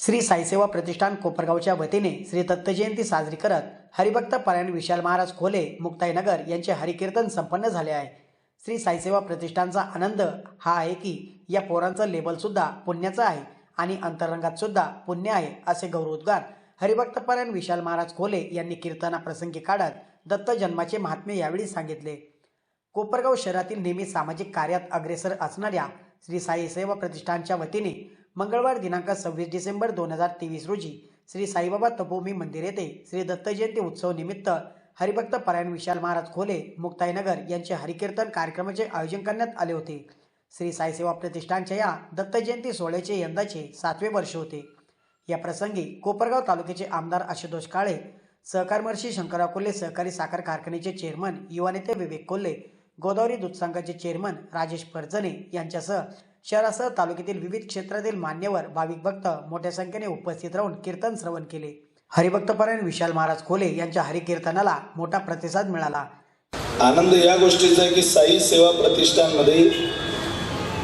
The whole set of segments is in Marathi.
श्री साईसेवा प्रतिष्ठान कोपरगावच्या वतीने श्री दत्तजयंती साजरी करत हरिभक्त परायण विशाल महाराज खोले मुक्ताईनगर यांचे हरिकीर्तन संपन्न झाले आहे. श्री साईसेवा प्रतिष्ठानचा आनंद हा आहे की या पोरांचं लेबल सुद्धा पुण्याचं आहे आणि अंतरंगात सुद्धा पुण्य आहे असे गौरवोद्गार हरिभक्त पारायण विशाल महाराज खोले यांनी कीर्तनाप्रसंगी काढत दत्त जन्माचे महात्म्य यावेळी सांगितले. कोपरगाव शहरातील नेहमी सामाजिक कार्यात अग्रेसर असणाऱ्या श्री साईसेवा प्रतिष्ठानच्या वतीने मंगळवार दिनांक सव्वीस डिसेंबर दोन हजार तेवीस रोजी श्री साईबाबा तपोमी मंदिर येथे श्री दत्त जयंती उत्सव निमित्त हरिभक्त परायण विशाल महाराज खोले मुक्ताईनगर यांचे हरिकीर्तन कार्यक्रमाचे आयोजन करण्यात आले होते. श्री साई सेवा प्रतिष्ठानच्या या दत्त जयंती सोहळ्याचे यंदाचे सातवे वर्ष होते. या प्रसंगी कोपरगाव तालुक्याचे आमदार आशुतोष काळे सहकार महर्षी शंकरराव कोल्हे सहकारी साखर कारखान्याचे चेअरमन युवा नेते विवेक कोल्हे गोदावरी दूध संघाचे चेअरमन राजेश परजणे यांच्यासह शहरासह तालुक्यातील विविध क्षेत्रातील मान्यवर भाविक भक्त मोठ्या संख्येने उपस्थित राहून कीर्तन श्रवण केले. हरिभक्तपरायण विशाल महाराज खोले यांच्या हरिकीर्तनाला मोठा प्रतिसाद मिळाला. आनंद या गोष्टीचा आहे की साई सेवा प्रतिष्ठानमध्ये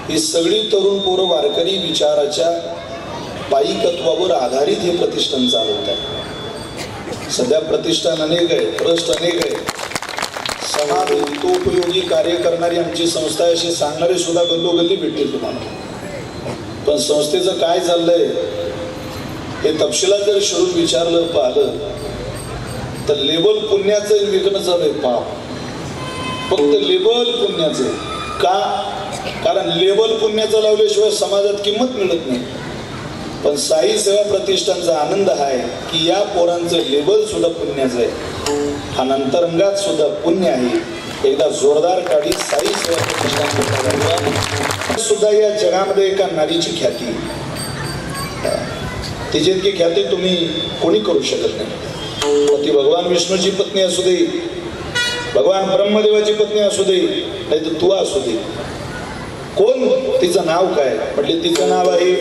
ही सगळी तरुण पोरं वारकरी विचाराच्या पायिकत्वावर आधारित हे प्रतिष्ठान चालवत आहे सध्या प्रतिष्ठान अनेक आहे ट्रस्ट अनेक आहे. समाज हितोपयोगी कार्य करणारी आमची संस्था आहे असे सांगणारे सुद्धा गल्लोगल्ली भेटतील तुम्हाला. पण संस्थेचं काय चाललंय हे तपशिलात जर शोधून विचारलं पाहिलं तर लेबल पुण्याचं विकणं चालू आहे पाप फक्त लेबल पुण्याचं. का? कारण लेबल पुण्याचं लावल्याशिवाय समाजात किंमत मिळत नाही. पण साई सेवा प्रतिष्ठानचा आनंद आहे की या पोरांचं लेबल सुद्धा पुण्याचं आहे. हा अंतरंगात सुद्धा पुण्य आहे. एकदा जोरदार काढी साई सेवा सुद्धा या जगामध्ये एका नारीची ख्याती. तिची इतकी ख्याती तुम्ही कोणी करू शकत नाही. ती भगवान विष्णूची पत्नी असू दे भगवान ब्रह्मदेवाची पत्नी असू दे नाही तर तू असू दे. कोण? तिचं नाव काय? म्हटले तिचं नाव आहे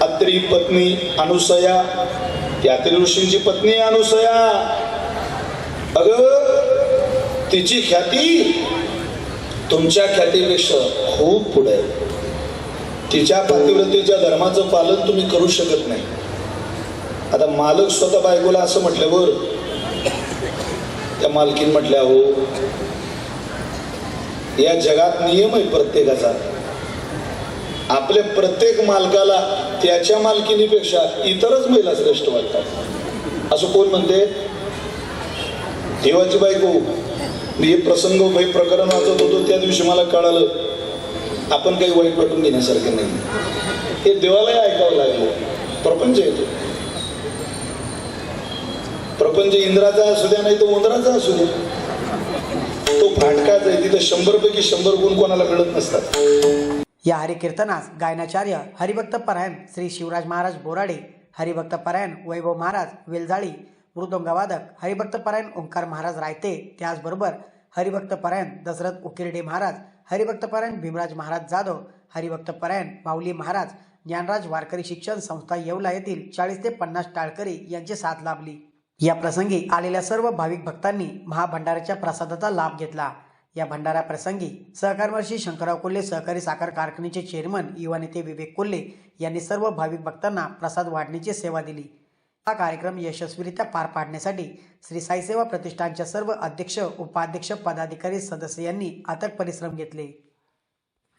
अत्री पत्नी अनुसया. ती अत्री ऋषींची पत्नी अनुसया. अग तिची ख्याती तुमच्या ख्यातीपेक्षा खूप पुढे आहे. तिच्या पातिव्रतीच्या धर्माचं पालन तुम्ही करू शकत नाही. आता मालक स्वतः बायकोला असं म्हटल्यावर त्या मालकीन म्हटल्या हो या जगात नियम आहे प्रत्येकाचा. आपल्या प्रत्येक मालकाला त्याच्या मालकिनीपेक्षा इतरच महिला श्रेष्ठ वाटतात. असं कोण म्हणते? देवाची बायको. मी हे प्रसंग हे प्रकरण वाचत होतो त्या दिवशी मला कळालं आपण काही वाईट वाटून घेण्यासारखं नाही. हे देवालाही ऐकावं लागलं. प्रपंच येतो. प्रपंच इंद्राचा असू द्या नाही तो उंदराचा असू द्या. तो फाटकाच आहे तिथं शंभर पैकी शंभर गुण कोणाला मिळत नसतात. या हरिकीर्तनास गायनाचार्य हरिभक्त परायण श्री शिवराज महाराज बोराडे हरिभक्त परायण वैभव महाराज वेलजाळी मृदुंगवादक हरिभक्तपरायण ओंकार महाराज रायते त्याचबरोबर हरिभक्तपरायण दशरथ उकिरडे महाराज हरिभक्तपरायण भीमराज महाराज जाधव हरिभक्तपरायण माऊली महाराज ज्ञानराज वारकरी शिक्षण संस्था येवला येथील चाळीस ते पन्नास टाळकरी यांची साथ लाभली. या प्रसंगी आलेल्या सर्व भाविक भक्तांनी महाभंडाऱ्याच्या प्रसादाचा लाभ घेतला. या भंडारा प्रसंगी सहकारमर्षी शंकरराव कोल्हे सहकारी साखर कारखान्याचे चेअरमन युवा नेते विवेक कोल्हे यांनी सर्व भाविक भक्तांना प्रसाद वाढण्याची सेवा दिली. हा कार्यक्रम यशस्वीरित्या पार पाडण्यासाठी श्री साईसेवा प्रतिष्ठानच्या सर्व अध्यक्ष उपाध्यक्ष पदाधिकारी सदस्य यांनी अथक परिश्रम घेतले.